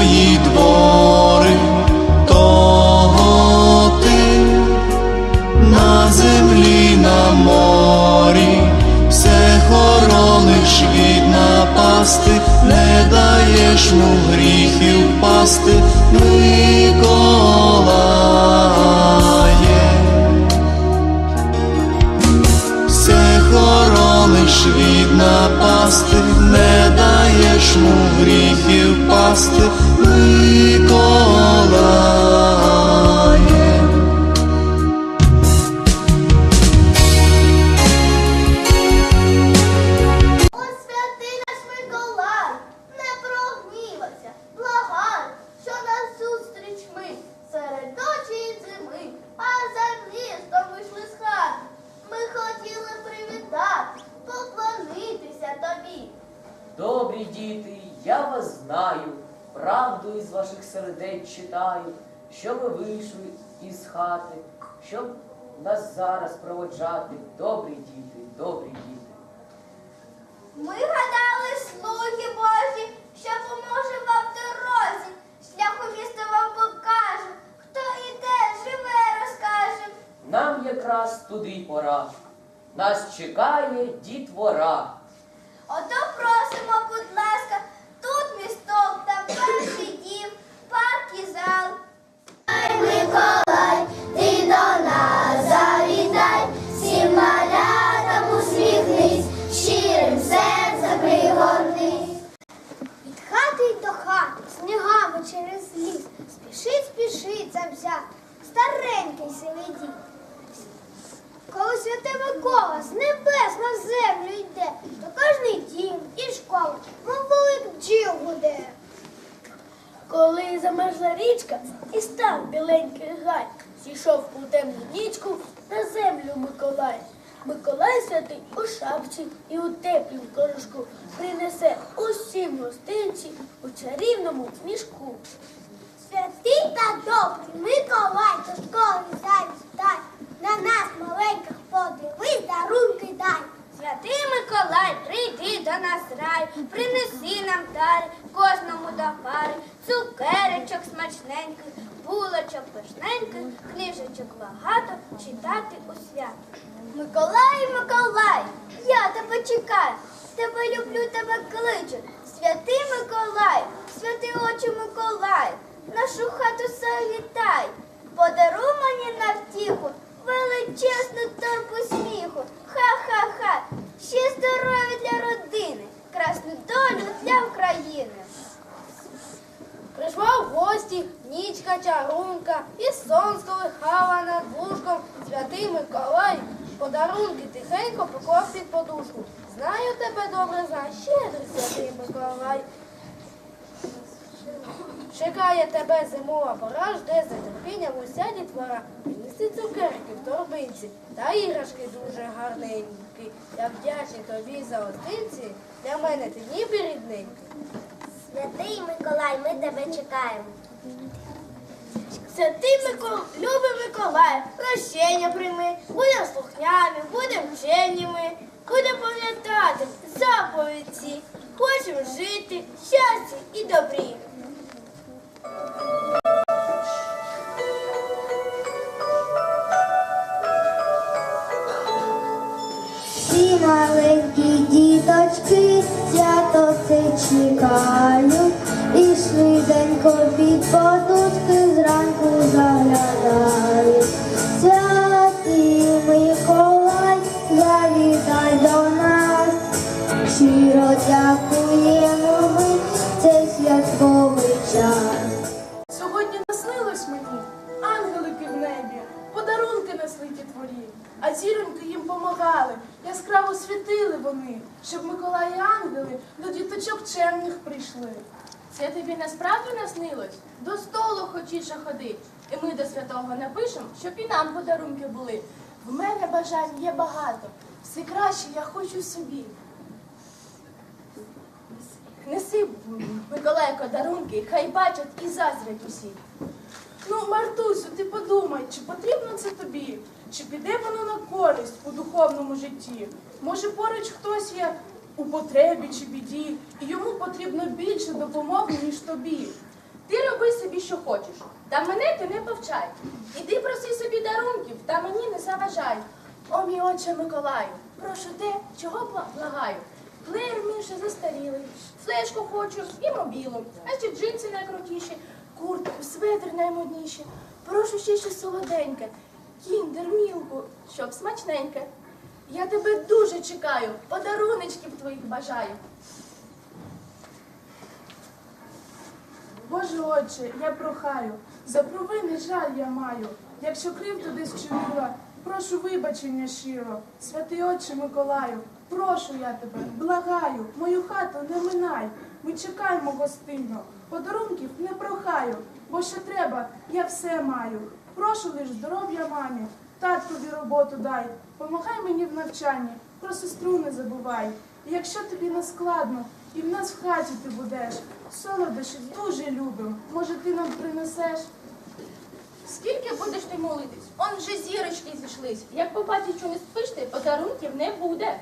Твої двори, того ти на землі, на морі, все хорониш від напасти, не даєш му гріхів пасти, Миколає. Добрі діти, я вас знаю, правду із ваших сердець читаю, що ви вийшли із хати, щоб нас зараз проводжати. Добрі діти, добрі діти. Ми гадали, слуги Божі, що поможе вам в дорозі, шляху міста вам покаже, хто іде, живе, розкаже. Нам якраз туди пора. Нас чекає дітвора. Сивий. Коли святе Микола з небес на землю йде, то кожний дім і школа, мов велик бджіл гуде. Коли замерзла річка і став біленький гай, зійшов у темну нічку на землю Миколай. Миколай святий у шапці і у теплім кожушку принесе усім гостинці у чарівному мішку. Святий та добрий Миколай до школи завітай, на нас маленьких подивись, дарунки дай. Святий Миколай, прийди до нас рай, принеси нам дари, кожному до пари, цукеречок смачненьких, булочок пишненьких, книжечок багато читати у свято. Миколай, Миколай, я тебе чекаю, тебе люблю, тебе кличу. Святий Миколай, святий очі Миколай, нашу хату завітай, подаруй мені на втіху величезну торбу сміху. Ха-ха-ха, ще здоров'я для родини, красну долю для України. Прийшла в гості нічка чарунка, і сон сколихала над вушком. Святий Миколай, подарунки тихенько поклав під подушку. Знаю тебе добре, знаю, щедрий святий Миколай. Чекає тебе зимова пора, жде з нетерпінням уся дітвора. Принеси цукерки в торбинці та іграшки дуже гарненькі. Я вдячний тобі за гостинці, для мене ти ніби рідненький. Святий Миколай, ми тебе чекаємо. Святий Миколай, любий Миколай, прощення прийми, будемо слухнямі, будемо вченіми, будемо пам'ятати заповідці, хочемо жити, в щасті і добрі. Всі маленькі діточки свято це чекають, і швиденько під подушки зранку заглядають. Святий Миколай, завітай до нас, щиро дякуємо яскраво світили вони, щоб Миколай і ангели до діточок чемних прийшли. Це тобі насправді наснилось? До столу хочіше ходи. І ми до святого напишемо, щоб і нам подарунки були. В мене бажань є багато. Все краще я хочу собі. Неси, Миколайко, дарунки, хай бачать і заздрять усі. Ну, Мартусю, ти подумай, чи потрібно це тобі? Чи піде воно на користь у духовному житті? Може, поруч хтось є у потребі чи біді, і йому потрібно більше допомоги, ніж тобі. Ти роби собі, що хочеш, та мене ти не повчай. Іди проси собі дарунків, та мені не заважай. О, мій отче Миколаю, прошу те, чого благаю. Плеєр мій застарілий, флешку хочу і мобілу, а ще джинси найкрутіші, куртку, светр наймодніші. Прошу ще щось солоденьке, кіндер, мілку, щоб смачненьке. Я тебе дуже чекаю, подаруночків твоїх бажаю. Боже отче, я прохаю, за провини жаль я маю. Якщо кривду десь чинила, прошу вибачення щиро. Святий отче Миколаю, прошу я тебе, благаю, мою хату не минай. Ми чекаємо гостинно, подарунків не прохаю, бо що треба, я все маю. Прошу лиш здоров'я мамі, таткові роботу дай, помагай мені в навчанні, про сестру не забувай. І якщо тобі не складно, і в нас в хаті ти будеш, солодощі дуже любим. Може, ти нам принесеш? Скільки будеш ти молитись? Он вже зірочки зійшлись. Як побачиш, що не спиш ти, подарунків не буде.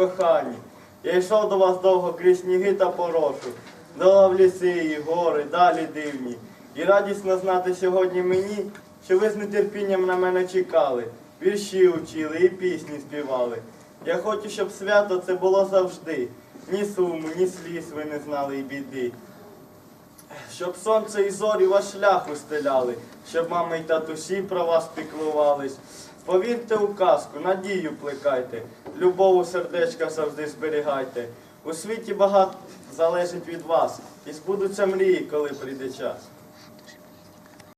Кохані. Я йшов до вас довго крізь сніги та порошу, долав ліси і гори, далі дивні. І радісно знати сьогодні мені, що ви з нетерпінням на мене чекали, вірші учили і пісні співали. Я хочу, щоб свято це було завжди. Ні суму, ні сліз ви не знали і біди. Щоб сонце і зорі ваш шлях устеляли, щоб мами й татусі про вас піклувались. Повірте у казку, надію плекайте, любов у сердечка завжди зберігайте. У світі багато залежить від вас, і збудуться мрії, коли прийде час.